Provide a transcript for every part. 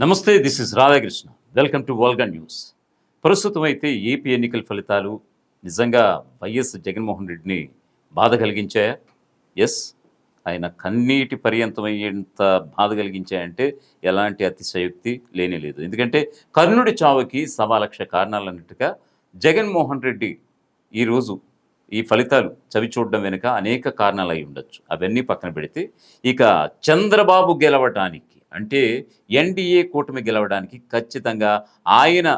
నమస్తే this is Radhakrishna. Welcome to వల్గా news. ప్రస్తుతం అయితే ఏపీ ఎన్నికల ఫలితాలు నిజంగా వైఎస్ జగన్మోహన్ రెడ్డిని బాధ కలిగించాయా? ఎస్ ఆయన కన్నీటి పర్యంతమయ్యేంత బాధ కలిగించాయంటే ఎలాంటి అతిశయోక్తి లేనే లేదు. ఎందుకంటే కర్ణుడి చావుకి సవాలక్ష కారణాలు అన్నట్టుగా జగన్మోహన్ రెడ్డి ఈరోజు ఈ ఫలితాలు చవి చూడడం వెనుక అనేక కారణాలు అయి ఉండొచ్చు. అవన్నీ పక్కన పెడితే ఇక చంద్రబాబు గెలవటానికి అంటే ఎన్డీఏ కూటమి గెలవడానికి ఖచ్చితంగా ఆయన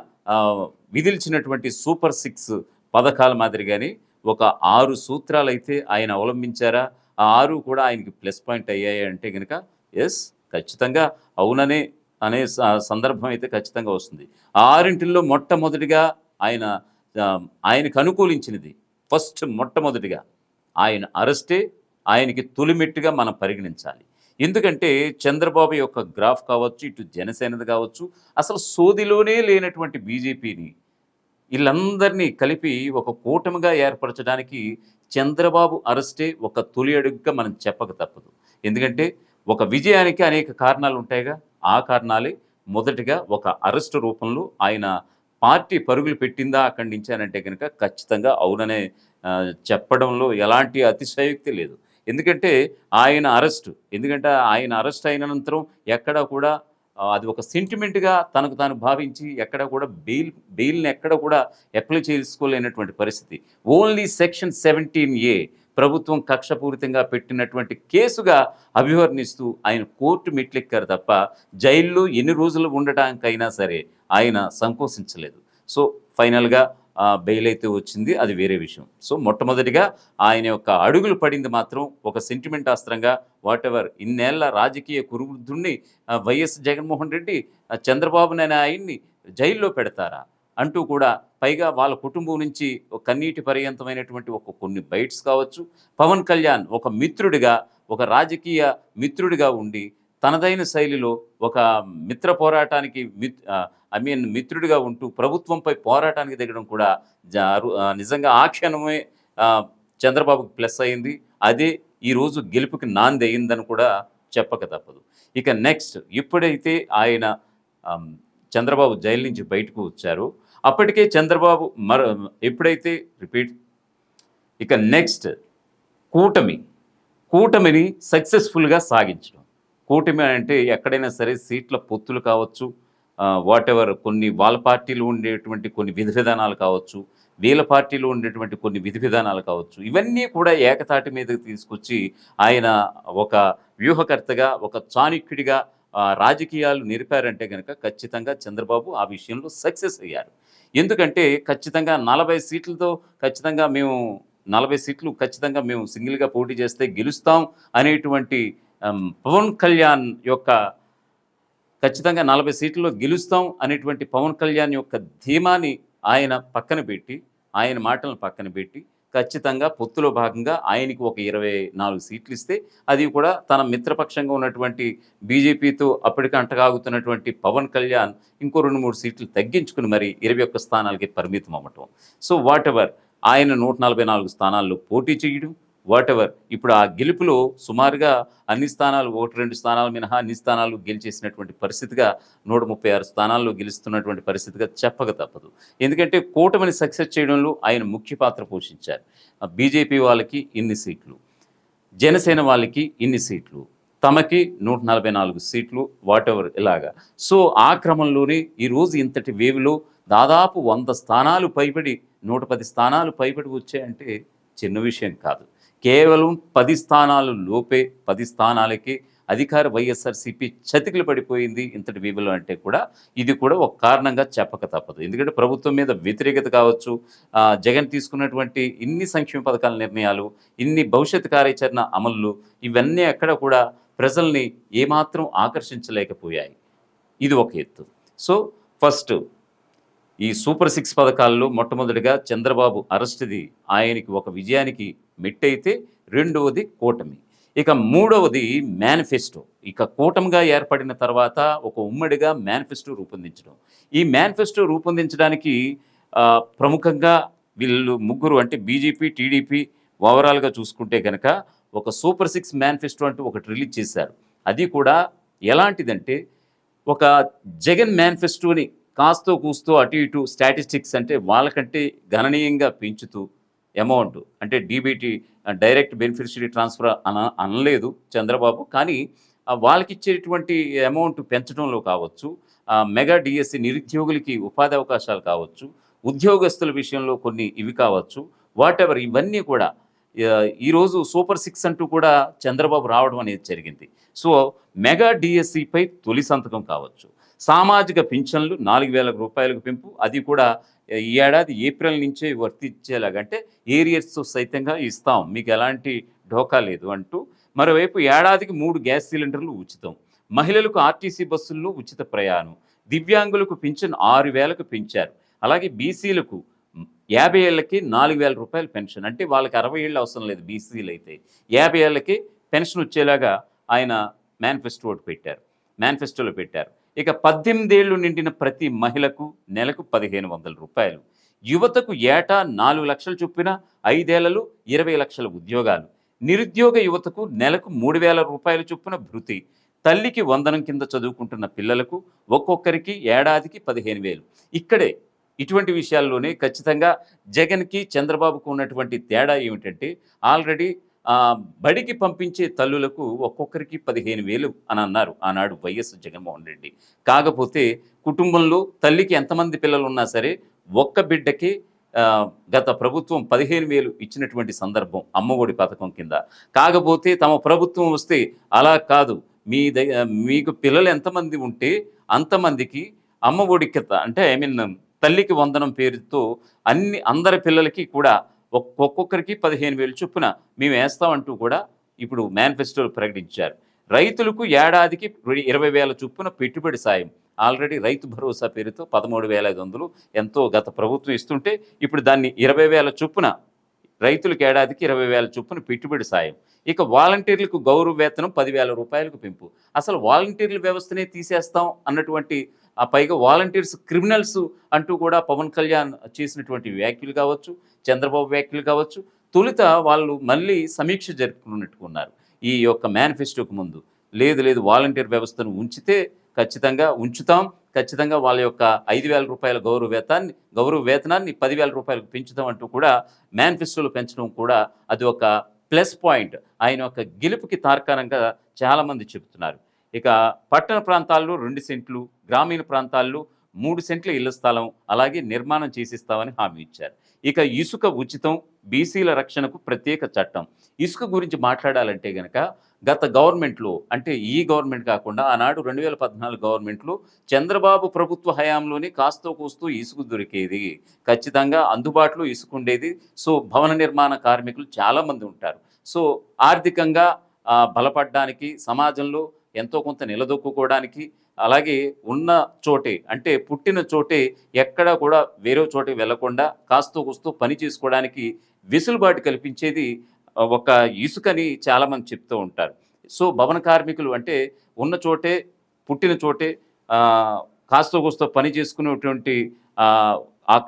విధిల్చినటువంటి సూపర్ సిక్స్ పథకాల మాదిరిగానే ఒక ఆరు సూత్రాలు అయితే ఆయన అవలంబించారా? ఆ ఆరు కూడా ఆయనకి ప్లస్ పాయింట్ అయ్యాయి అంటే కనుక ఎస్ ఖచ్చితంగా అవుననే అనే సందర్భం అయితే ఖచ్చితంగా వస్తుంది. ఆ ఆరింటిల్లో మొట్టమొదటిగా ఆయన ఆయనకు అనుకూలించినది ఫస్ట్ మొట్టమొదటిగా ఆయన అరెస్టే ఆయనకి తొలిమెట్టుగా మనం పరిగణించాలి. ఎందుకంటే చంద్రబాబు యొక్క గ్రాఫ్ కావచ్చు ఇటు జనసేనది కావచ్చు అసలు సోదిలోనే లేనటువంటి బీజేపీని వీళ్ళందరినీ కలిపి ఒక కూటమిగా ఏర్పరచడానికి చంద్రబాబు అరెస్టే ఒక తొలి అడుగుగా మనం చెప్పక తప్పదు. ఎందుకంటే ఒక విజయానికి అనేక కారణాలు ఉంటాయిగా. ఆ కారణాలే మొదటిగా ఒక అరెస్ట్ రూపంలో ఆయన పార్టీ పరుగులు పెట్టిందా అక్కడి నుంచానంటే కనుక ఖచ్చితంగా అవుననే చెప్పడంలో ఎలాంటి అతిశయోక్తి లేదు. ఎందుకంటే ఆయన అరెస్ట్. ఎందుకంటే ఆయన అరెస్ట్ అయిన అనంతరం ఎక్కడా కూడా అది ఒక సెంటిమెంట్గా తనకు తాను భావించి ఎక్కడ కూడా బెయిల్ బెయిల్ని ఎక్కడ కూడా అప్లై చేసుకోలేనటువంటి పరిస్థితి. ఓన్లీ సెక్షన్ సెవెంటీన్ ఏ ప్రభుత్వం కక్షపూరితంగా పెట్టినటువంటి కేసుగా అభివర్ణిస్తూ ఆయన కోర్టు మెట్లెక్కారు తప్ప జైల్లో ఎన్ని రోజులు ఉండటానికైనా సరే ఆయన సంకోచించలేదు. సో ఫైనల్గా బెయిల్ అయితే వచ్చింది అది వేరే విషయం. సో మొట్టమొదటిగా ఆయన యొక్క అడుగులు పడింది మాత్రం ఒక సెంటిమెంట్ అస్త్రంగా వాట్ ఎవర్ ఇన్నేళ్ళ రాజకీయ కురువృద్ధుణ్ణి వైఎస్ జగన్మోహన్ రెడ్డి చంద్రబాబు నాయుడు ఆయన్ని జైల్లో పెడతారా అంటూ కూడా పైగా వాళ్ళ కుటుంబం నుంచి ఒక కన్నీటి పర్యంతమైనటువంటి ఒక కొన్ని బైట్స్ కావచ్చు. పవన్ కళ్యాణ్ ఒక మిత్రుడిగా ఒక రాజకీయ మిత్రుడిగా ఉండి తనదైన శైలిలో ఒక మిత్ర పోరాటానికి మిత్ ఐ మీన్ మిత్రుడిగా ఉంటూ ప్రభుత్వంపై పోరాటానికి దిగడం కూడా జా- నిజంగా ఆ క్షణమే చంద్రబాబుకి ప్లస్ అయింది. అదే ఈరోజు గెలుపుకి నాంది అయిందని కూడా చెప్పక తప్పదు. ఇక నెక్స్ట్ ఇప్పుడైతే ఆయన చంద్రబాబు జైలు నుంచి బయటకు వచ్చారో. అప్పటికే చంద్రబాబు మర ఎప్పుడైతే రిపీట్ ఇక నెక్స్ట్ కూటమి కూటమిని సక్సెస్ఫుల్గా సాగించడం. కూటమి అంటే ఎక్కడైనా సరే సీట్ల పొత్తులు కావచ్చు వాట్ ఎవర్ కొన్ని వాళ్ళ పార్టీలు ఉండేటువంటి కొన్ని విధి విధానాలు కావచ్చు వీళ్ళ పార్టీలో ఉండేటువంటి కొన్ని విధి విధానాలు కావచ్చు ఇవన్నీ కూడా ఏకతాటి మీదకి తీసుకొచ్చి ఆయన ఒక వ్యూహకర్తగా ఒక చాణుక్యుడిగా రాజకీయాలు నిరిపారంటే కనుక ఖచ్చితంగా చంద్రబాబు ఆ విషయంలో సక్సెస్ అయ్యారు. ఎందుకంటే ఖచ్చితంగా నలభై సీట్లతో ఖచ్చితంగా మేము నలభై సీట్లు ఖచ్చితంగా మేము సింగిల్గా పోటీ చేస్తే గెలుస్తాం అనేటువంటి పవన్ కళ్యాణ్ యొక్క ఖచ్చితంగా నలభై సీట్లలో గెలుస్తాం అనేటువంటి పవన్ కళ్యాణ్ యొక్క ధీమాని ఆయన పక్కన పెట్టి ఆయన మాటలను పక్కన పెట్టి ఖచ్చితంగా పొత్తులో భాగంగా ఆయనకి ఒక ఇరవై నాలుగు సీట్లు ఇస్తే అది కూడా తన మిత్రపక్షంగా ఉన్నటువంటి బీజేపీతో అప్పటికి అంటగాగుతున్నటువంటి పవన్ కళ్యాణ్ ఇంకో రెండు మూడు సీట్లు తగ్గించుకుని మరి ఇరవై ఒక్క స్థానాలకి పరిమితం అవ్వటం సో వాట్ ఎవర్ ఆయన నూట నలభై నాలుగు స్థానాల్లో పోటీ చేయడం వాట్ ఎవర్ ఇప్పుడు ఆ గెలుపులో సుమారుగా అన్ని స్థానాలు ఒకటి రెండు స్థానాలు మినహా అన్ని స్థానాలు గెలిచేసినటువంటి పరిస్థితిగా నూట ముప్పై ఆరు స్థానాల్లో గెలుస్తున్నటువంటి పరిస్థితిగా చెప్పక తప్పదు. ఎందుకంటే కూటమిని సక్సెస్ చేయడంలో ఆయన ముఖ్య పాత్ర పోషించారు. బీజేపీ వాళ్ళకి ఇన్ని సీట్లు జనసేన వాళ్ళకి ఇన్ని సీట్లు తమకి నూట నలభై నాలుగు సీట్లు వాట్ ఎవర్ ఇలాగా. సో ఆ క్రమంలోనే ఈరోజు ఇంతటి వేవ్లో దాదాపు వంద స్థానాలు పైబడి నూట పది స్థానాలు పైబడి వచ్చాయంటే చిన్న విషయం కాదు. కేవలం పది స్థానాలు లోపే పది స్థానాలకి అధికార వైఎస్ఆర్సీపీ చతికిలు పడిపోయింది ఇంతటి వేవులో అంటే కూడా ఇది కూడా ఒక కారణంగా చెప్పక తప్పదు. ఎందుకంటే ప్రభుత్వం మీద వ్యతిరేకత కావచ్చు జగన్ తీసుకున్నటువంటి ఇన్ని సంక్షేమ పథకాల నిర్ణయాలు ఇన్ని భవిష్యత్ కార్యాచరణ అమలు ఇవన్నీ అక్కడ కూడా ప్రజల్ని ఏమాత్రం ఆకర్షించలేకపోయాయి. ఇది ఒక ఎత్తు. సో ఫస్ట్ ఈ సూపర్ సిక్స్ పథకాల్లో మొట్టమొదటిగా చంద్రబాబు అరెస్ట్ది ఆయనకి ఒక విజయానికి మెట్టయితే రెండవది కూటమి. ఇక మూడవది మేనిఫెస్టో. ఇక కూటమిగా ఏర్పడిన తర్వాత ఒక ఉమ్మడిగా మేనిఫెస్టో రూపొందించడం. ఈ మేనిఫెస్టో రూపొందించడానికి ప్రముఖంగా వీళ్ళు ముగ్గురు అంటే బీజేపీ టీడీపీ ఓవరాల్గా చూసుకుంటే కనుక ఒక సూపర్ సిక్స్ మేనిఫెస్టో అంటూ ఒకటి రిలీజ్ చేశారు. అది కూడా ఎలాంటిదంటే ఒక జగన్ మేనిఫెస్టోని కాస్తో కూస్తో అటు ఇటు స్టాటిస్టిక్స్ అంటే వాళ్ళకంటే గణనీయంగా పెంచుతూ అమౌంట్ అంటే డీబీటీ డైరెక్ట్ బెనిఫిషరీ ట్రాన్స్ఫర్ అన అనలేదు చంద్రబాబు. కానీ వాళ్ళకి ఇచ్చేటువంటి అమౌంట్ పెంచడంలో కావచ్చు మెగా డిఎస్సి నిరుద్యోగులకి ఉపాధి అవకాశాలు కావచ్చు ఉద్యోగస్తుల విషయంలో కొన్ని ఇవి కావచ్చు వాట్ ఎవర్ ఇవన్నీ కూడా ఈరోజు సూపర్ సిక్స్ అంటూ కూడా చంద్రబాబు రావడం అనేది జరిగింది. సో మెగా డిఎస్సిపై తొలి సంతకం కావచ్చు. సామాజిక పింఛన్లు నాలుగు వేల రూపాయలకు పెంపు. అది కూడా ఈ ఏడాది ఏప్రిల్ నుంచే వర్తించేలాగంటే ఏరియర్స్ సైతంగా ఇస్తాం. మీకు ఎలాంటి ఢోకా లేదు అంటూ. మరోవైపు ఏడాదికి మూడు గ్యాస్ సిలిండర్లు ఉచితం. మహిళలకు ఆర్టీసీ బస్సుల్లో ఉచిత ప్రయాణం. దివ్యాంగులకు పింఛన్ ఆరు వేలకు పెంచారు. అలాగే బీసీలకు యాభై ఏళ్ళకి నాలుగు వేల రూపాయల పెన్షన్. అంటే వాళ్ళకి అరవై ఏళ్ళు అవసరం లేదు బీసీలు అయితే. యాభై ఏళ్ళకి పెన్షన్ వచ్చేలాగా ఆయన మేనిఫెస్టో ఒకటి పెట్టారు. మేనిఫెస్టోలో పెట్టారు. ఇక పద్దెనిమిదేళ్ళు నిండిన ప్రతి మహిళకు నెలకు పదిహేను వందల రూపాయలు. యువతకు ఏటా నాలుగు లక్షలు చొప్పున ఐదేళ్ళలో ఇరవై లక్షల ఉద్యోగాలు. నిరుద్యోగ యువతకు నెలకు మూడు వేల రూపాయల చొప్పున భృతి. తల్లికి వందనం కింద చదువుకుంటున్న పిల్లలకు ఒక్కొక్కరికి ఏడాదికి పదిహేను వేలు. ఇక్కడే ఇటువంటి విషయాల్లోనే ఖచ్చితంగా జగన్కి చంద్రబాబుకు ఉన్నటువంటి తేడా ఏమిటంటే ఆల్రెడీ బడికి పంపించే తల్లులకు ఒక్కొక్కరికి పదిహేను వేలు అని అన్నారు ఆనాడు వైఎస్ జగన్మోహన్ రెడ్డి. కాకపోతే కుటుంబంలో తల్లికి ఎంతమంది పిల్లలు ఉన్నా సరే ఒక్క బిడ్డకి గత ప్రభుత్వం పదిహేను వేలు ఇచ్చినటువంటి సందర్భం అమ్మఒడి పథకం కింద. కాకపోతే తమ ప్రభుత్వం వస్తే అలా కాదు. మీ దగ్గర మీకు పిల్లలు ఎంతమంది ఉంటే అంతమందికి అమ్మఒడి కింద అంటే ఐ మీన్ తల్లికి వందనం పేరుతో అన్ని అందరి పిల్లలకి కూడా ఒక్కొక్కరికి పదిహేను వేలు చొప్పున మేము వేస్తామంటూ కూడా ఇప్పుడు మేనిఫెస్టోలు ప్రకటించారు. రైతులకు ఏడాదికి ఇరవై వేల చొప్పున పెట్టుబడి సాయం. ఆల్రెడీ రైతు భరోసా పేరుతో పదమూడు వేల ఐదు వందలు ఎంతో గత ప్రభుత్వం ఇస్తుంటే ఇప్పుడు దాన్ని ఇరవై వేల చొప్పున రైతులకు ఏడాదికి ఇరవై వేల చొప్పున పెట్టుబడి సాయం. ఇక వాలంటీర్లకు గౌరవ వేతనం పదివేల రూపాయలకు పెంపు. అసలు వాలంటీర్ల వ్యవస్థనే తీసేస్తాం అన్నటువంటి ఆ పైగా వాలంటీర్స్ క్రిమినల్స్ అంటూ కూడా పవన్ కళ్యాణ్ చేసినటువంటి వ్యాఖ్యలు కావచ్చు చంద్రబాబు వ్యాఖ్యలు కావచ్చు తొలుత వాళ్ళు మళ్ళీ సమీక్ష జరుపుకున్నట్టుకున్నారు ఈ యొక్క మేనిఫెస్టోకు ముందు. లేదు లేదు వాలంటీర్ వ్యవస్థను ఉంచితే ఖచ్చితంగా ఉంచుతాం ఖచ్చితంగా వాళ్ళ యొక్క ఐదు వేల రూపాయల గౌరవ వేతాన్ని గౌరవ వేతనాన్ని పదివేల రూపాయలకు పెంచుతాం అంటూ కూడా మేనిఫెస్టోలు పెంచడం కూడా అది ఒక ప్లస్ పాయింట్. ఆయన యొక్క గెలుపుకి తార్కాణంగా చాలామంది చెబుతున్నారు. ఇక పట్టణ ప్రాంతాల్లో రెండు సెంట్లు గ్రామీణ ప్రాంతాల్లో మూడు సెంట్ల ఇళ్ళ స్థలం అలాగే నిర్మాణం చేసిస్తామని హామీ ఇచ్చారు. ఇక ఇసుక ఉచితం బీసీల రక్షణకు ప్రత్యేక చట్టం. ఇసుక గురించి మాట్లాడాలంటే గనక గత గవర్నమెంట్లో అంటే ఈ గవర్నమెంట్ కాకుండా ఆనాడు రెండు వేల పద్నాలుగు గవర్నమెంట్లో చంద్రబాబు ప్రభుత్వ హయాంలోనే కాస్తో కూస్తూ ఇసుక దొరికేది. ఖచ్చితంగా అందుబాటులో ఇసుక ఉండేది. సో భవన నిర్మాణ కార్మికులు చాలామంది ఉంటారు. సో ఆర్థికంగా బలపడడానికి సమాజంలో ఎంతో కొంత నిలదొక్కుకోవడానికి అలాగే ఉన్న చోటే అంటే పుట్టిన చోటే ఎక్కడా కూడా వేరే చోటే వెళ్ళకుండా కాస్తో కూస్తూ పని చేసుకోవడానికి వెసులుబాటు కల్పించేది ఒక ఇసుకని చాలామంది చెప్తూ ఉంటారు. సో భవన కార్మికులు అంటే ఉన్న చోటే పుట్టిన చోటే కాస్తో కూస్తో పని చేసుకునేటువంటి ఆ,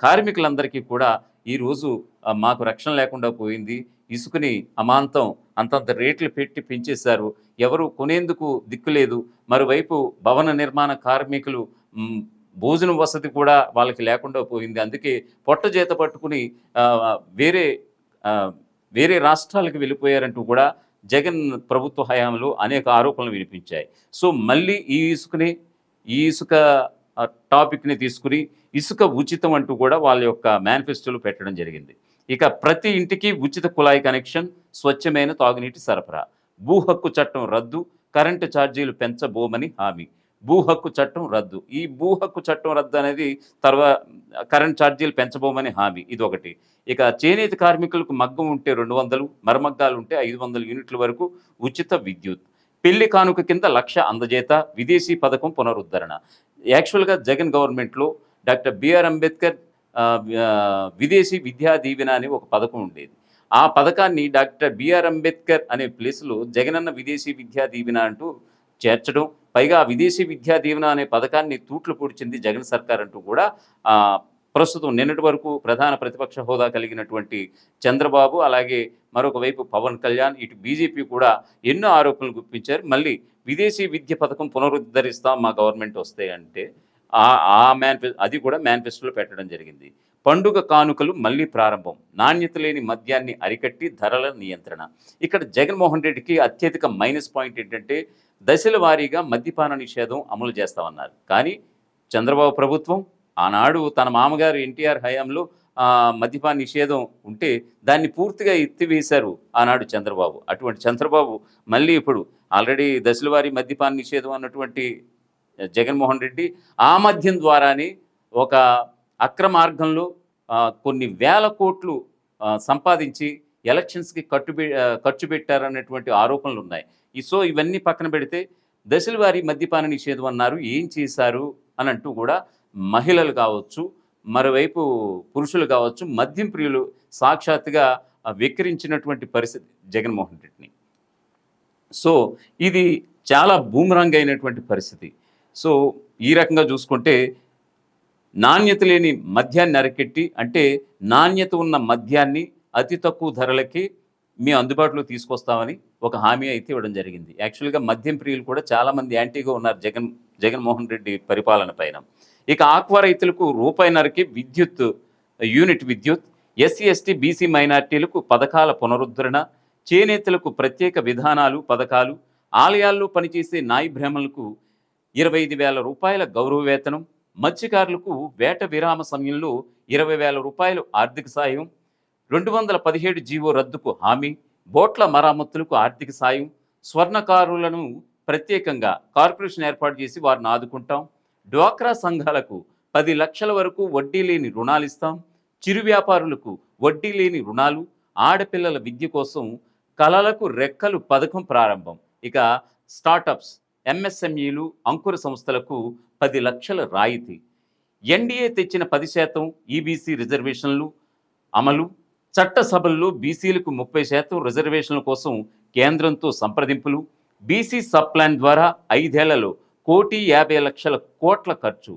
కార్మికులందరికీ కూడా ఈరోజు మాకు రక్షణ లేకుండా పోయింది. ఇసుకుని అమాంతం అంతంత రేట్లు పెట్టి పెంచేశారు. ఎవరు కొనేందుకు దిక్కులేదు మరోవైపు భవన నిర్మాణ కార్మికులు భోజనం వసతి కూడా వాళ్ళకి లేకుండా పోయింది. అందుకే పొట్ట చేత పట్టుకుని వేరే వేరే రాష్ట్రాలకు వెళ్ళిపోయారంటూ కూడా జగన్ ప్రభుత్వ హయాంలో అనేక ఆరోపణలు వినిపించాయి. సో మళ్ళీ ఈ ఇసుకని ఈ ఇసుక టాపిక్ని తీసుకుని ఇసుక ఉచితం అంటూ కూడా వాళ్ళ యొక్క మేనిఫెస్టోలు పెట్టడం జరిగింది. ఇక ప్రతి ఇంటికి ఉచిత కుళాయి కనెక్షన్ స్వచ్ఛమైన తాగునీటి సరఫరా. భూ హక్కు చట్టం రద్దు కరెంటు ఛార్జీలు పెంచబోమని హామీ. భూ హక్కు చట్టం రద్దు. ఈ భూ హక్కు చట్టం రద్దు అనేది తర్వాత కరెంట్ ఛార్జీలు పెంచబోమని హామీ. ఇది ఒకటి ఇక చేనేత కార్మికులకు మగ్గం ఉంటే రెండు వందలు మరమగ్గాలు ఉంటే ఐదు వందల యూనిట్ల వరకు ఉచిత విద్యుత్. పెళ్ళి కానుక కింద లక్ష అందజేత విదేశీ పథకం పునరుద్ధరణ. యాక్చువల్గా జగన్ గవర్నమెంట్లో డాక్టర్ బిఆర్ అంబేద్కర్ విదేశీ విద్యా దీవెన అని ఒక పథకం ఉండేది. ఆ పథకాన్ని డాక్టర్ బిఆర్ అంబేద్కర్ అనే ప్లేస్లో జగనన్న విదేశీ విద్యా దీవెన అంటూ చేర్చడం పైగా విదేశీ విద్యా దీవెన అనే పథకాన్ని తూట్లు పొడిచింది జగన్ సర్కార్ అంటూ కూడా ప్రస్తుతం నిన్నటి వరకు ప్రధాన ప్రతిపక్ష హోదా కలిగినటువంటి చంద్రబాబు అలాగే మరొకవైపు పవన్ కళ్యాణ్ ఇటు బీజేపీ కూడా ఎన్నో ఆరోపణలు గుప్పించారు. మళ్ళీ విదేశీ విద్య పథకం పునరుద్ధరిస్తాం మా గవర్నమెంట్ వస్తే అంటే ఆ ఆ అది కూడా మేనిఫెస్టోలో పెట్టడం జరిగింది. పండుగ కానుకలు మళ్ళీ ప్రారంభం. నాణ్యత లేని మద్యాన్ని అరికట్టి ధరల నియంత్రణ. ఇక్కడ జగన్మోహన్ రెడ్డికి అత్యధిక మైనస్ పాయింట్ ఏంటంటే దశల వారీగా మద్యపాన నిషేధం అమలు చేస్తామన్నారు. కానీ చంద్రబాబు ప్రభుత్వం ఆనాడు తన మామగారు ఎన్టీఆర్ హయాంలో మద్యపాన నిషేధం ఉంటే దాన్ని పూర్తిగా ఎత్తివేశారు ఆనాడు చంద్రబాబు. అటువంటి చంద్రబాబు మళ్ళీ ఇప్పుడు ఆల్రెడీ దశలవారీ మద్యపాన నిషేధం అన్నటువంటి జగన్మోహన్ రెడ్డి ఆ మద్యం ద్వారానే ఒక అక్రమార్గంలో కొన్ని వేల కోట్లు సంపాదించి ఎలక్షన్స్కి కట్టు ఖర్చు పెట్టారన్నటువంటి ఆరోపణలు ఉన్నాయి ఈ సో ఇవన్నీ పక్కన పెడితే దశల వారి మద్యపాన నిషేధం అన్నారు. ఏం చేశారు అని అంటూ కూడా మహిళలు కావచ్చు మరోవైపు పురుషులు కావచ్చు మద్యం ప్రియులు సాక్షాత్గా విక్రించినటువంటి వెక్కిరించినటువంటి పరిస్థితి జగన్మోహన్ రెడ్డిని. సో ఇది చాలా బూమరంగ్ అయినటువంటి పరిస్థితి. సో ఈ రకంగా చూసుకుంటే నాణ్యత లేని మద్యాన్ని అరకెట్టి అంటే నాణ్యత ఉన్న మద్యాన్ని అతి తక్కువ ధరలకి మీ అందుబాటులో తీసుకొస్తామని ఒక హామీ అయితే ఇవ్వడం జరిగింది. యాక్చువల్గా మద్యం ప్రియులు కూడా చాలామంది యాంటీగా ఉన్నారు జగన్ జగన్మోహన్ రెడ్డి పరిపాలన పైన. ఇక ఆక్వా రైతులకు రూపాయిన్నరకి విద్యుత్ యూనిట్ విద్యుత్ ఎస్సీ ఎస్టీ బీసీ మైనార్టీలకు పథకాల పునరుద్ధరణ చేనేతలకు ప్రత్యేక విధానాలు పథకాలు ఆలయాల్లో పనిచేసే నాయి బ్రాహ్మణులకు ఇరవై ఐదు వేల రూపాయల గౌరవ వేతనం మత్స్యకారులకు వేట విరామ సమయంలో ఇరవై వేల రూపాయలు ఆర్థిక సాయం రెండు వందల పదిహేడు జీవో రద్దుకు హామీ బోట్ల మరామతులకు ఆర్థిక సాయం స్వర్ణకారులను ప్రత్యేకంగా కార్పొరేషన్ ఏర్పాటు చేసి వారిని ఆదుకుంటాం. డ్వాక్రా సంఘాలకు పది లక్షల వరకు వడ్డీ లేని రుణాలు ఇస్తాం. చిరు వ్యాపారులకు వడ్డీ లేని రుణాలు ఆడపిల్లల విద్య కోసం కళలకు రెక్కలు పథకం ప్రారంభం. ఇక స్టార్టప్స్ ఎంఎస్ఎంఈలు అంకుర సంస్థలకు పది లక్షల రాయితీ. ఎన్డీఏ తెచ్చిన పది శాతం ఈబీసీ రిజర్వేషన్లు అమలు. చట్టసభల్లో బీసీలకు ముప్పై శాతం రిజర్వేషన్ల కోసం కేంద్రంతో సంప్రదింపులు. బీసీ సబ్ ప్లాన్ ద్వారా ఐదేళ్ళలో కోటి యాభై లక్షల కోట్ల ఖర్చు.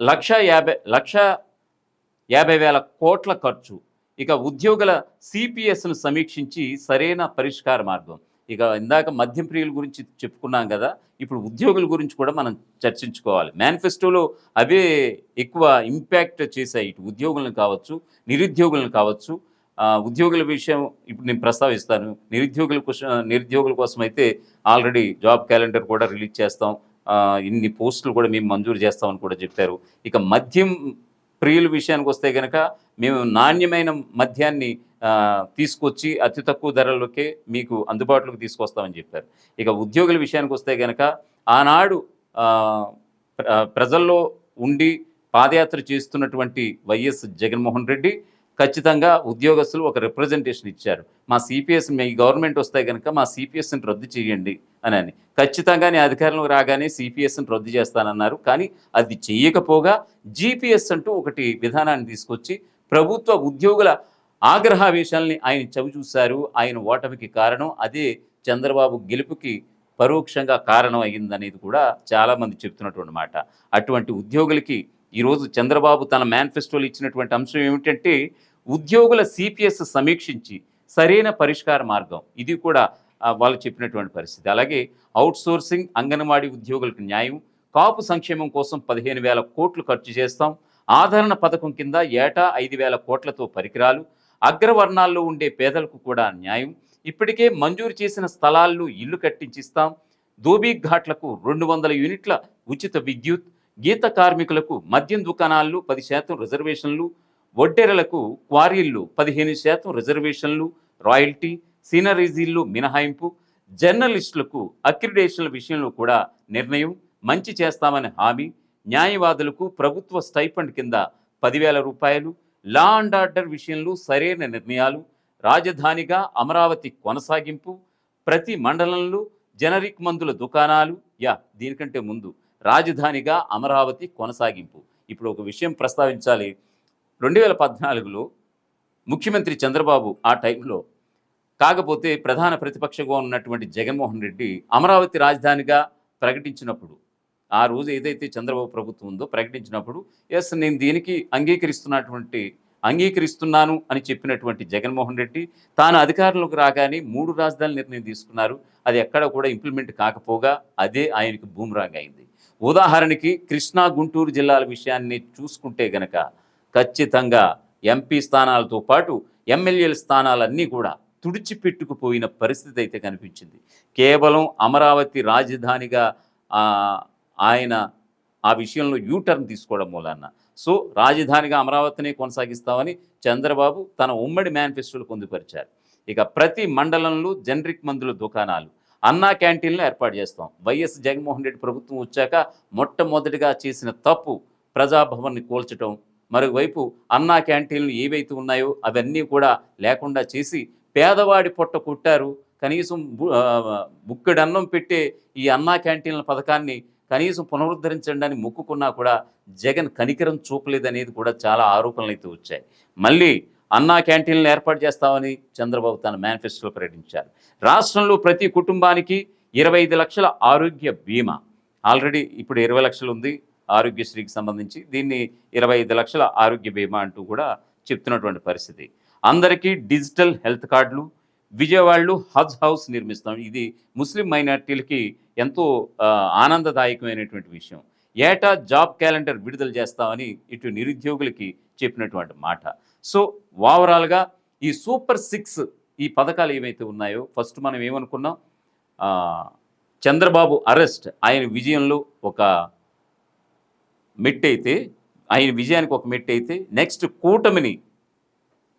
లక్ష యాభై లక్ష యాభై వేల కోట్ల ఖర్చు. ఇక ఉద్యోగుల సిపిఎస్ను సమీక్షించి సరైన పరిష్కార మార్గం. ఇక ఇందాక మద్యం ప్రియుల గురించి చెప్పుకున్నాం కదా ఇప్పుడు ఉద్యోగుల గురించి కూడా మనం చర్చించుకోవాలి. మేనిఫెస్టోలో అవే ఎక్కువ ఇంపాక్ట్ చేశాయి. ఇటు ఉద్యోగులను కావచ్చు నిరుద్యోగులను కావచ్చు. ఉద్యోగుల విషయం ఇప్పుడు నేను ప్రస్తావిస్తాను. నిరుద్యోగుల కోసం నిరుద్యోగుల కోసం అయితే ఆల్రెడీ జాబ్ క్యాలెండర్ కూడా రిలీజ్ చేస్తాం. ఇన్ని పోస్టులు కూడా మేము మంజూరు చేస్తామని కూడా చెప్పారు. ఇక మద్యం ప్రియుల విషయానికి వస్తే కనుక మేము నాణ్యమైన మద్యాన్ని తీసుకొచ్చి అతి తక్కువ ధరలకే మీకు అందుబాటులోకి తీసుకొస్తామని చెప్పారు. ఇక ఉద్యోగుల విషయానికి వస్తే కనుక ఆనాడు ప్రజల్లో ఉండి పాదయాత్ర చేస్తున్నటువంటి వైఎస్ జగన్మోహన్ రెడ్డి ఖచ్చితంగా ఉద్యోగస్తులు ఒక రిప్రజెంటేషన్ ఇచ్చారు. మా సిపిఎస్ మీ గవర్నమెంట్ వస్తే కనుక మా సిపిఎస్ని రద్దు చేయండి అని అని. ఖచ్చితంగా నేను అధికారంలోకి రాగానే సిపిఎస్ని రద్దు చేస్తానన్నారు. కానీ అది చేయకపోగా జీపీఎస్ అంటూ ఒకటి విధానాన్ని తీసుకొచ్చి ప్రభుత్వ ఉద్యోగుల ఆగ్రహావేశాలని ఆయన చవి చూశారు. ఆయన ఓటమికి కారణం అదే చంద్రబాబు గెలుపుకి పరోక్షంగా కారణం అయ్యిందనేది కూడా చాలామంది చెప్తున్నటువంటి మాట. అటువంటి ఉద్యోగులకి ఈరోజు చంద్రబాబు తన మేనిఫెస్టోలో ఇచ్చినటువంటి అంశం ఏమిటంటే ఉద్యోగుల సిపిఎస్ సమీక్షించి సరైన పరిష్కార మార్గం. ఇది కూడా వాళ్ళు చెప్పినటువంటి పరిస్థితి. అలాగే అవుట్ సోర్సింగ్ అంగన్వాడీ ఉద్యోగులకు న్యాయం కాపు సంక్షేమం కోసం పదిహేను వేల కోట్లు ఖర్చు చేస్తాం ఆదరణ పథకం కింద ఏటా ఐదు వేల కోట్లతో పరికరాలు అగ్రవర్ణాల్లో ఉండే పేదలకు కూడా న్యాయం ఇప్పటికే మంజూరు చేసిన స్థలాల్లో ఇల్లు కట్టించిస్తాం దోబీ ఘాట్లకు రెండు వందల యూనిట్ల ఉచిత విద్యుత్ గీత కార్మికులకు మద్యం దుకాణాల్లో పది శాతం రిజర్వేషన్లు వడ్డెరలకు క్వారీల్లో పదిహేను శాతం రిజర్వేషన్లు రాయల్టీ సీనరీజీల్లో మినహాయింపు జర్నలిస్టులకు అక్రిడేషన్ల విషయంలో కూడా నిర్ణయం మంచి చేస్తామని హామీ న్యాయవాదులకు ప్రభుత్వ స్టైఫండ్ కింద పదివేల రూపాయలు లా అండ్ ఆర్డర్ విషయంలో సరైన నిర్ణయాలు రాజధానిగా అమరావతి కొనసాగింపు ప్రతి మండలంలో జనరిక్ మందుల దుకాణాలు యా దీనికంటే ముందు రాజధానిగా అమరావతి కొనసాగింపు. ఇప్పుడు ఒక విషయం ప్రస్తావించాలి. రెండు వేల పద్నాలుగులో ముఖ్యమంత్రి చంద్రబాబు ఆ టైంలో కాకపోతే ప్రధాన ప్రతిపక్షంగా ఉన్నటువంటి జగన్మోహన్ రెడ్డి అమరావతి రాజధానిగా ప్రకటించినప్పుడు ఆ రోజు ఏదైతే చంద్రబాబు ప్రభుత్వం ఉందో ప్రకటించినప్పుడు ఎస్ నేను దీనికి అంగీకరిస్తున్నటువంటి అంగీకరిస్తున్నాను అని చెప్పినటువంటి జగన్మోహన్ రెడ్డి తాను అధికారంలోకి రాగానే మూడు రాజధానుల నిర్ణయం తీసుకున్నారు. అది ఎక్కడ కూడా ఇంప్లిమెంట్ కాకపోగా అదే ఆయనకు బూమరాంగ్ అయింది. ఉదాహరణకి కృష్ణా గుంటూరు జిల్లాల విషయాన్ని చూసుకుంటే గనక ఖచ్చితంగా ఎంపీ స్థానాలతో పాటు ఎమ్మెల్యేల స్థానాలన్నీ కూడా తుడిచిపెట్టుకుపోయిన పరిస్థితి అయితే కనిపించింది. కేవలం అమరావతి రాజధానిగా ఆయన ఆ విషయంలో యూటర్న్ తీసుకోవడం మూలన్న సో రాజధానిగా అమరావతిని కొనసాగిస్తామని చంద్రబాబు తన ఉమ్మడి మేనిఫెస్టోలు పొందుపరిచారు. ఇక ప్రతి మండలంలో జనరిక్ మందుల దుకాణాలు అన్నా క్యాంటీన్లు ఏర్పాటు చేస్తాం. వైఎస్ జగన్మోహన్ రెడ్డి ప్రభుత్వం వచ్చాక మొట్టమొదటిగా చేసిన తప్పు ప్రజాభవన్ని కూల్చడం మరోవైపు అన్నా క్యాంటీన్లు ఏవైతే ఉన్నాయో అవన్నీ కూడా లేకుండా చేసి పేదవాడి పొట్ట కొట్టారు. కనీసం బు- అన్నం పెట్టే ఈ అన్నా క్యాంటీన్ల పథకాన్ని కనీసం పునరుద్ధరించండి అని మొక్కుకున్నా కూడా జగన్ కనికరం చూపలేదనేది కూడా చాలా ఆరోపణలు అయితే వచ్చాయి. మళ్ళీ అన్నా క్యాంటీన్లు ఏర్పాటు చేస్తామని చంద్రబాబు తన మేనిఫెస్టోలో ప్రకటించారు. రాష్ట్రంలో ప్రతి కుటుంబానికి ఇరవై ఐదు లక్షల ఆరోగ్య బీమా. ఆల్రెడీ ఇప్పుడు ఇరవై లక్షలు ఉంది ఆరోగ్యశ్రీకి సంబంధించి. దీన్ని ఇరవై ఐదు లక్షల ఆరోగ్య బీమా అంటూ కూడా చెప్తున్నటువంటి పరిస్థితి. అందరికీ డిజిటల్ హెల్త్ కార్డులు విజయవాడలో హజ్ హౌస్ నిర్మిస్తాం ఇది ముస్లిం మైనార్టీలకి ఎంతో ఆనందదాయకమైనటువంటి విషయం. ఏటా జాబ్ క్యాలెండర్ విడుదల చేస్తామని ఇటు నిరుద్యోగులకి చెప్పినటువంటి మాట. సో ఓవరాల్గా ఈ సూపర్ సిక్స్ ఈ పథకాలు ఏవైతే ఉన్నాయో ఫస్ట్ మనం ఏమనుకున్నాం? చంద్రబాబు అరెస్ట్ ఆయన విజయంలో ఒక మెట్టయితే ఆయన విజయానికి ఒక మెట్ అయితే నెక్స్ట్ కూటమిని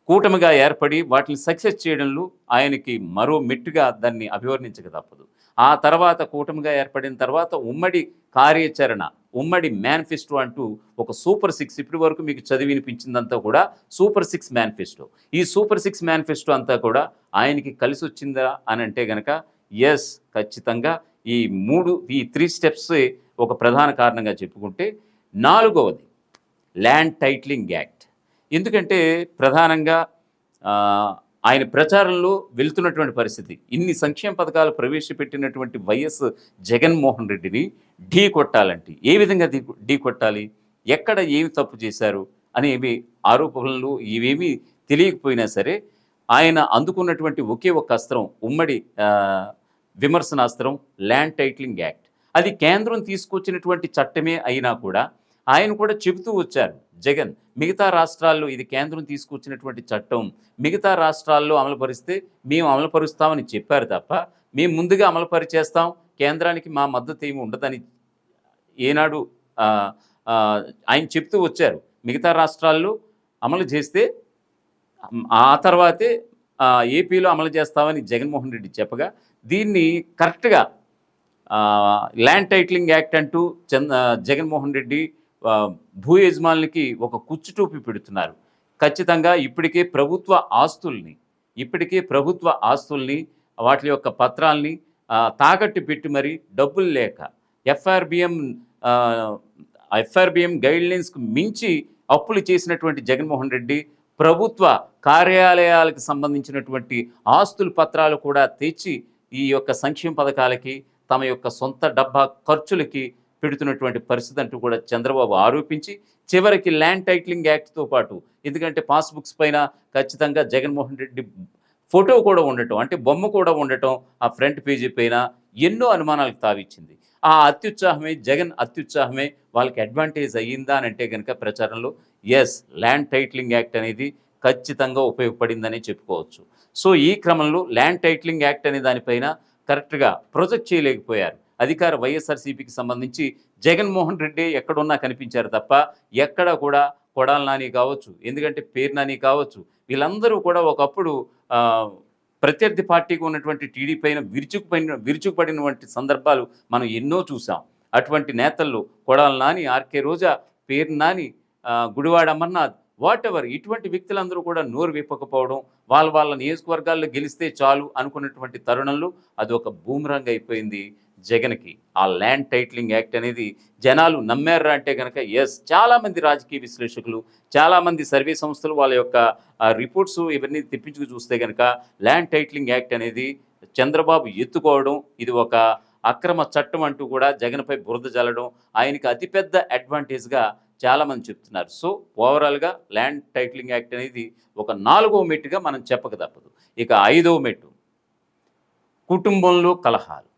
కూటమిగా ఏర్పడి వాటిని సక్సెస్ చేయడంలో ఆయనకి మరో మెట్టుగా దాన్ని అభివర్ణించక తప్పదు. ఆ తర్వాత కూటమిగా ఏర్పడిన తర్వాత ఉమ్మడి కార్యాచరణ ఉమ్మడి మేనిఫెస్టో అంటూ ఒక సూపర్ సిక్స్ ఇప్పటి వరకు మీకు చదివి వినిపించిందంతా కూడా సూపర్ సిక్స్ మేనిఫెస్టో. ఈ సూపర్ సిక్స్ మేనిఫెస్టో అంతా కూడా ఆయనకి కలిసి వచ్చిందా అని అంటే గనక ఎస్ ఖచ్చితంగా ఈ మూడు ఈ త్రీ స్టెప్స్ ఒక ప్రధాన కారణంగా చెప్పుకుంటే నాలుగవది ల్యాండ్ టైట్లింగ్ యాక్ట్ ఎందుకంటే ప్రధానంగా ఆయన ప్రచారంలో వెళ్తున్నటువంటి పరిస్థితి. ఇన్ని సంక్షేమ పథకాలు ప్రవేశపెట్టినటువంటి వైఎస్ జగన్మోహన్ రెడ్డిని ఢీ కొట్టాలంటే ఏ విధంగా ఢీ ఢీ కొట్టాలి? ఎక్కడ ఏమి తప్పు చేశారు? అనేవి ఆరోపణలు ఇవేమీ తెలియకపోయినా సరే ఆయన అందుకున్నటువంటి ఒకే ఒక అస్త్రం ఉమ్మడి విమర్శనాస్త్రం ల్యాండ్ టైటిలింగ్ యాక్ట్. అది కేంద్రం తీసుకొచ్చినటువంటి చట్టమే అయినా కూడా ఆయన కూడా చెబుతూ వచ్చారు జగన్ మిగతా రాష్ట్రాల్లో ఇది కేంద్రం తీసుకొచ్చినటువంటి చట్టం మిగతా రాష్ట్రాల్లో అమలుపరిస్తే మేము అమలుపరుస్తామని చెప్పారు తప్ప మేము ముందుగా అమలుపరిచేస్తాం కేంద్రానికి మా మద్దతు ఏమి ఉండదని ఏనాడు ఆయన చెప్తూ వచ్చారు. మిగతా రాష్ట్రాల్లో అమలు చేస్తే ఆ తర్వాతే ఏపీలో అమలు చేస్తామని జగన్మోహన్ రెడ్డి చెప్పగా దీన్ని కరెక్ట్గా ల్యాండ్ టైటిలింగ్ యాక్ట్ అంటూ చంద జగన్మోహన్ రెడ్డి భూ యజమానులకి ఒక కుచ్చుటూపి పెడుతున్నారు. ఖచ్చితంగా ఇప్పటికే ప్రభుత్వ ఆస్తుల్ని ఇప్పటికే ప్రభుత్వ ఆస్తుల్ని వాటి యొక్క పత్రాల్ని తాకట్టు పెట్టి మరి డబ్బులు లేక ఎఫ్ఆర్బిఎం ఎఫ్ఆర్బిఎం గైడ్లైన్స్కు మించి అప్పులు చేసినటువంటి జగన్మోహన్ రెడ్డి ప్రభుత్వ కార్యాలయాలకు సంబంధించినటువంటి ఆస్తుల పత్రాలు కూడా తెచ్చి ఈ యొక్క సంక్షేమ పథకాలకి తమ యొక్క సొంత డబ్బా ఖర్చులకి పెడుతున్నటువంటి పరిస్థితి అంటూ కూడా చంద్రబాబు ఆరోపించి చివరికి ల్యాండ్ టైటిలింగ్ యాక్ట్తో పాటు ఎందుకంటే పాస్బుక్స్ పైన ఖచ్చితంగా జగన్మోహన్ రెడ్డి ఫోటో కూడా ఉండటం అంటే బొమ్మ కూడా ఉండటం ఆ ఫ్రంట్ పేజీ పైన ఎన్నో అనుమానాలకు తావిచ్చింది. ఆ అత్యుత్సాహమే జగన్ అత్యుత్సాహమే వాళ్ళకి అడ్వాంటేజ్ అయ్యిందా అని అంటే కనుక ప్రచారంలో ఎస్ ల్యాండ్ టైటిలింగ్ యాక్ట్ అనేది ఖచ్చితంగా ఉపయోగపడిందని చెప్పుకోవచ్చు. సో ఈ క్రమంలో ల్యాండ్ టైటిలింగ్ యాక్ట్ అనే దానిపైన కరెక్ట్గా ప్రొజెక్ట్ చేయలేకపోయారు. అధికార వైఎస్ఆర్సీపీకి సంబంధించి జగన్మోహన్ రెడ్డి ఎక్కడున్నా కనిపించారు తప్ప ఎక్కడ కూడా కొడాల నాని కావచ్చు ఎందుకంటే పేరు నాని కావచ్చు. వీళ్ళందరూ కూడా ఒకప్పుడు ప్రత్యర్థి పార్టీకి ఉన్నటువంటి టీడీ పైన విరుచుకుపడిన విరుచుకుపడినటువంటి సందర్భాలు మనం ఎన్నో చూసాం అటువంటి నేతల్లో కొడాల నాని ఆర్కే రోజా పేరు నాని గుడివాడ అమర్నాథ్ వాట్ ఎవర్ ఇటువంటి వ్యక్తులందరూ కూడా నోరు విప్పకపోవడం వాళ్ళ వాళ్ళ నియోజకవర్గాల్లో గెలిస్తే చాలు అనుకున్నటువంటి తరుణంలో అది ఒక బూమరంగ్ అయిపోయింది. జగన్కి ఆ ల్యాండ్ టైటిలింగ్ యాక్ట్ అనేది జనాలు నమ్మారా అంటే కనుక ఎస్ చాలామంది రాజకీయ విశ్లేషకులు చాలామంది సర్వే సంస్థలు వాళ్ళ యొక్క రిపోర్ట్స్ ఇవన్నీ తెప్పించుకు చూస్తే కనుక ల్యాండ్ టైటిలింగ్ యాక్ట్ అనేది చంద్రబాబు ఎత్తుకోవడం ఇది ఒక అక్రమ చట్టం అంటూ కూడా జగన్పై బురద జల్లడం ఆయనకి అతిపెద్ద అడ్వాంటేజ్గా చాలామంది చెప్తున్నారు. సో ఓవరాల్గా ల్యాండ్ టైటిలింగ్ యాక్ట్ అనేది ఒక నాలుగో మెట్టుగా మనం చెప్పక తప్పదు. ఇక ఐదవ మెట్టు కుటుంబంలో కలహాలు.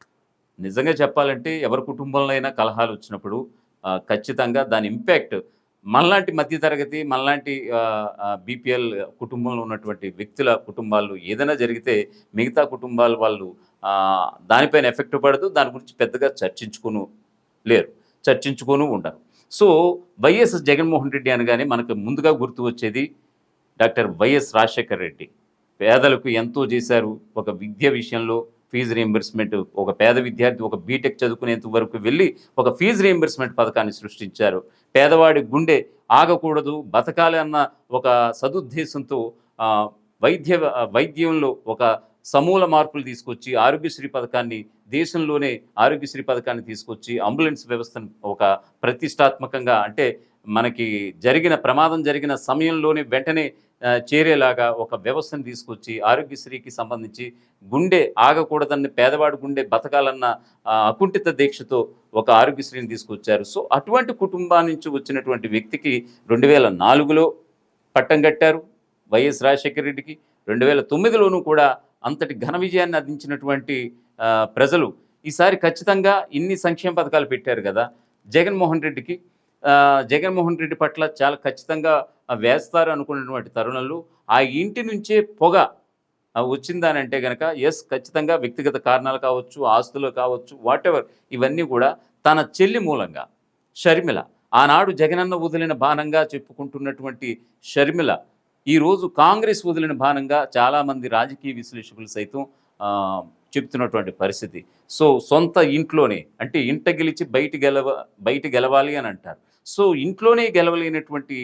నిజంగా చెప్పాలంటే ఎవరి కుటుంబంలో అయినా కలహాలు వచ్చినప్పుడు ఖచ్చితంగా దాని ఇంపాక్ట్ మనలాంటి మధ్యతరగతి మనలాంటి బీపీఎల్ కుటుంబంలో ఉన్నటువంటి వ్యక్తుల కుటుంబాలు ఏదైనా జరిగితే మిగతా కుటుంబాల వాళ్ళు దానిపైన ఎఫెక్ట్ పడదు దాని గురించి పెద్దగా చర్చించుకును లేరు చర్చించుకొని ఉండరు. సో వైఎస్ జగన్మోహన్ రెడ్డి అనగానే మనకు ముందుగా గుర్తు వచ్చేది డాక్టర్ వైఎస్ రాజశేఖర్ రెడ్డి. పేదలకు ఎంతో చేశారు ఒక విద్య విషయంలో ఫీజు రియంబర్స్మెంట్ ఒక పేద విద్యార్థి ఒక బీటెక్ చదువుకునేంత వరకు వెళ్ళి ఒక ఫీజు రియంబర్స్మెంట్ పథకాన్ని సృష్టించారు. పేదవాడి గుండె ఆగకూడదు బతకాలి అన్న ఒక సదుద్దేశంతో వైద్య వైద్యంలో ఒక సమూల మార్పులు తీసుకొచ్చి ఆరోగ్యశ్రీ పథకాన్ని దేశంలోనే ఆరోగ్యశ్రీ పథకాన్ని తీసుకొచ్చి అంబులెన్స్ వ్యవస్థను ఒక ప్రతిష్టాత్మకంగా అంటే మనకి జరిగిన ప్రమాదం జరిగిన సమయంలోనే వెంటనే చేరేలాగా ఒక వ్యవస్థను తీసుకొచ్చి ఆరోగ్యశ్రీకి సంబంధించి గుండె ఆగకూడదన్న పేదవాడు గుండె బతకాలన్న అకుంఠిత దీక్షతో ఒక ఆరోగ్యశ్రీని తీసుకొచ్చారు. సో అటువంటి కుటుంబా నుంచి వచ్చినటువంటి వ్యక్తికి రెండు వేల నాలుగులో పట్టం కట్టారు వైఎస్ రాజశేఖర రెడ్డికి. రెండు వేల తొమ్మిదిలోనూ కూడా అంతటి ఘన విజయాన్ని అందించినటువంటి ప్రజలు ఈసారి ఖచ్చితంగా ఇన్ని సంక్షేమ పథకాలు పెట్టారు కదా. జగన్మోహన్ రెడ్డికి జగన్మోహన్ రెడ్డి పట్ల చాలా ఖచ్చితంగా వేస్తారు అనుకున్నటువంటి తరుణంలో ఆ ఇంటి నుంచే పొగ వచ్చిందనంటే వచ్చిందానంటే కనుక ఎస్ ఖచ్చితంగా వ్యక్తిగత కారణాలు కావచ్చు ఆస్తులు కావచ్చు వాటెవర్ ఇవన్నీ కూడా తన చెల్లి మూలంగా షర్మిల. ఆనాడు జగనన్న వదిలిన బాణంగా చెప్పుకుంటున్నటువంటి షర్మిల ఈరోజు కాంగ్రెస్ వదిలిన బాణంగా చాలామంది రాజకీయ విశ్లేషకులు సైతం చెప్తున్నటువంటి పరిస్థితి. సో సొంత ఇంట్లోనే అంటే ఇంట గెలిచి బయట గెలవ బయట గెలవాలి అని అంటారు. సో ఇంట్లోనే గెలవలేనటువంటి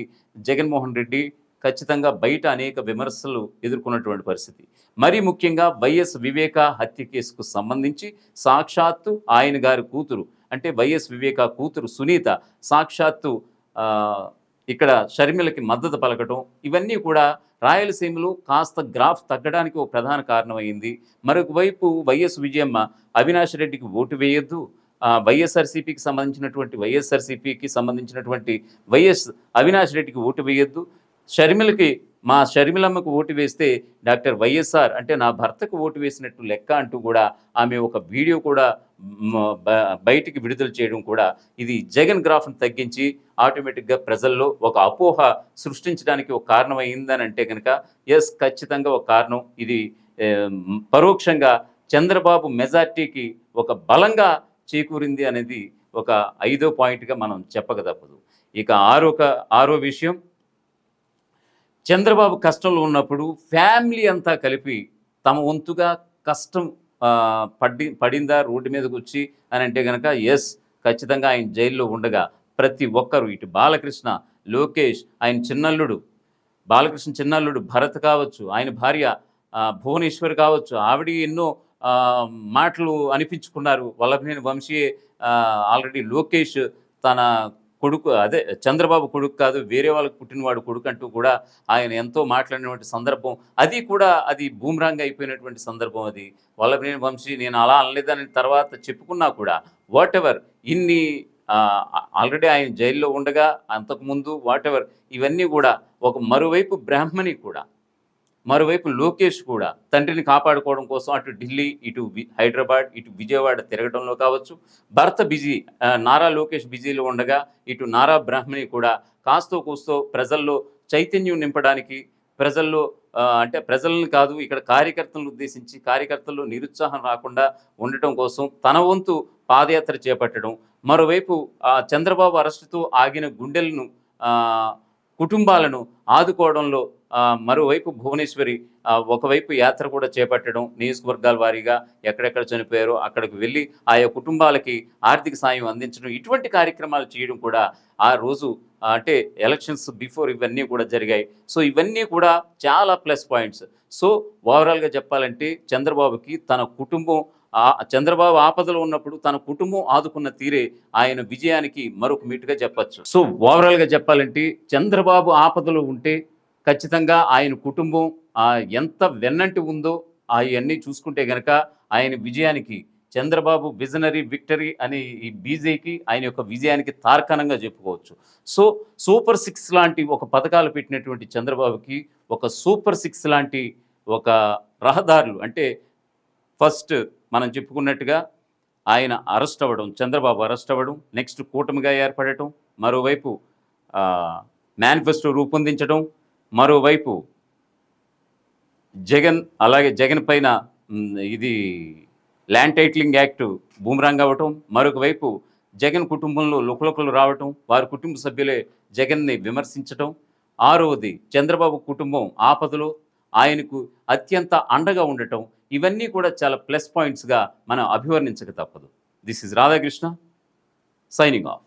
జగన్మోహన్ రెడ్డి ఖచ్చితంగా బయట అనేక విమర్శలు ఎదుర్కొన్నటువంటి పరిస్థితి. మరీ ముఖ్యంగా వైఎస్ వివేక హత్య కేసుకు సంబంధించి సాక్షాత్తు ఆయన గారి కూతురు అంటే వైఎస్ వివేక కూతురు సునీత సాక్షాత్తు ఇక్కడ షర్మిలకి మద్దతు పలకటం ఇవన్నీ కూడా రాయలసీమలో కాస్త గ్రాఫ్ తగ్గడానికి ఒక ప్రధాన కారణమైంది. మరొకవైపు వైఎస్ విజయమ్మ అవినాష్ రెడ్డికి ఓటు వేయొద్దు వైఎస్ఆర్సీపీకి సంబంధించినటువంటి వైఎస్ఆర్సీపీకి సంబంధించినటువంటి వైఎస్ అవినాష్ రెడ్డికి ఓటు వేయొద్దు. షర్మిలకి మా షర్మిలమ్మకు ఓటు వేస్తే డాక్టర్ వైఎస్ఆర్ అంటే నా భర్తకు ఓటు వేసినట్టు లెక్క అంటూ కూడా ఆమె ఒక వీడియో కూడా బయటికి విడుదల చేయడం కూడా ఇది జగన్ గ్రాఫ్ను తగ్గించి ఆటోమేటిక్గా ప్రజల్లో ఒక అపోహ సృష్టించడానికి ఒక కారణం అయిందని అంటే కనుక ఎస్ ఖచ్చితంగా ఒక కారణం. ఇది పరోక్షంగా చంద్రబాబు మెజార్టీకి ఒక బలంగా చేకూరింది అనేది ఒక ఐదో పాయింట్గా మనం చెప్పక తప్పదు ఇక ఆరో క- ఆరో విషయం చంద్రబాబు కష్టంలో ఉన్నప్పుడు ఫ్యామిలీ అంతా కలిపి తమ వంతుగా కష్టం పడి పడిందా రోడ్డు మీదకి వచ్చి అని అంటే కనుక ఎస్ ఖచ్చితంగా ఆయన జైల్లో ఉండగా ప్రతి ఒక్కరు ఇటు బాలకృష్ణ లోకేష్ ఆయన చిన్నల్లుడు బాలకృష్ణ చిన్నల్లుడు భరత్ కావచ్చు ఆయన భార్య భువనేశ్వర్ కావచ్చు ఆవిడ ఎన్నో మాటలు అనిపించుకున్నారు. వల్లభనేని వంశీ ఆల్రెడీ లోకేష్ తన కొడుకు అదే చంద్రబాబు కొడుకు కాదు వేరే వాళ్ళకి పుట్టినవాడు కొడుకు అంటూ కూడా ఆయన ఎంతో మాట్లాడినటువంటి సందర్భం. అది కూడా అది బూమ్రాంగ్ అయిపోయినటువంటి సందర్భం అది. వల్లభనేని వంశీ నేను అలా అనలేదని తర్వాత చెప్పుకున్నా కూడా వాట్ ఎవర్ ఇన్ని ఆల్రెడీ ఆయన జైల్లో ఉండగా అంతకుముందు వాట్ ఎవర్ ఇవన్నీ కూడా ఒక మరోవైపు బ్రాహ్మణి కూడా మరోవైపు లోకేష్ కూడా తండ్రిని కాపాడుకోవడం కోసం అటు ఢిల్లీ ఇటు హైదరాబాద్ ఇటు విజయవాడ తిరగడంలో కావచ్చు. భర్త బిజీ నారా లోకేష్ బిజీలో ఉండగా ఇటు నారా బ్రాహ్మణి కూడా కాస్తో కూస్తో ప్రజల్లో చైతన్యం నింపడానికి ప్రజల్లో అంటే ప్రజలను కాదు ఇక్కడ కార్యకర్తలను ఉద్దేశించి కార్యకర్తల్లో నిరుత్సాహం రాకుండా ఉండటం కోసం తన వంతు పాదయాత్ర చేపట్టడం. మరోవైపు చంద్రబాబు అరెస్టుతో ఆగిన గుండెలను ఆ, కుటుంబాలను ఆదుకోవడంలో మరోవైపు భువనేశ్వరి ఒకవైపు యాత్ర కూడా చేపట్టడం నియోజకవర్గాల వారీగా ఎక్కడెక్కడ చనిపోయారో అక్కడికి వెళ్ళి ఆయా కుటుంబాలకి ఆర్థిక సాయం అందించడం ఇటువంటి కార్యక్రమాలు చేయడం కూడా ఆ రోజు అంటే ఎలక్షన్స్ బిఫోర్ ఇవన్నీ కూడా జరిగాయి. సో ఇవన్నీ కూడా చాలా ప్లస్ పాయింట్స్. సో ఓవరాల్గా చెప్పాలంటే చంద్రబాబుకి తన కుటుంబం ఆ చంద్రబాబు ఆపదలో ఉన్నప్పుడు తన కుటుంబం ఆదుకున్న తీరే ఆయన విజయానికి మరొక మీటుగా చెప్పచ్చు. సో ఓవరాల్గా చెప్పాలంటే చంద్రబాబు ఆపదలో ఉంటే ఖచ్చితంగా ఆయన కుటుంబం ఆ, ఎంత వెన్నంటి ఉందో అవన్నీ చూసుకుంటే గనక ఆయన విజయానికి చంద్రబాబు విజనరీ విక్టరీ అని ఈ బీజేకి ఆయన యొక్క విజయానికి తార్కాణంగా చెప్పుకోవచ్చు. సో సూపర్ సిక్స్ లాంటి ఒక పథకాలు పెట్టినటువంటి చంద్రబాబుకి ఒక సూపర్ సిక్స్ లాంటి ఒక రహదారులు అంటే ఫస్ట్ మనం చెప్పుకున్నట్టుగా ఆయన అరెస్ట్ అవ్వడం చంద్రబాబు అరెస్ట్ అవ్వడం నెక్స్ట్ కూటమిగా ఏర్పడటం మరోవైపు మేనిఫెస్టో రూపొందించడం మరోవైపు జగన్ అలాగే జగన్ పైన ఇది ల్యాండ్ టైటిలింగ్ యాక్ట్ బూమరాంగ్ అవ్వటం మరొక వైపు జగన్ కుటుంబంలో లుకలుకలు రావటం వారి కుటుంబ సభ్యులే జగన్ని విమర్శించటం ఆరవది చంద్రబాబు కుటుంబం ఆపదలో ఆయనకు అత్యంత అండగా ఉండటం ఇవన్నీ కూడా చాలా ప్లస్ పాయింట్స్గా మనం అభివర్ణించక తప్పదు. This is Radhakrishna signing off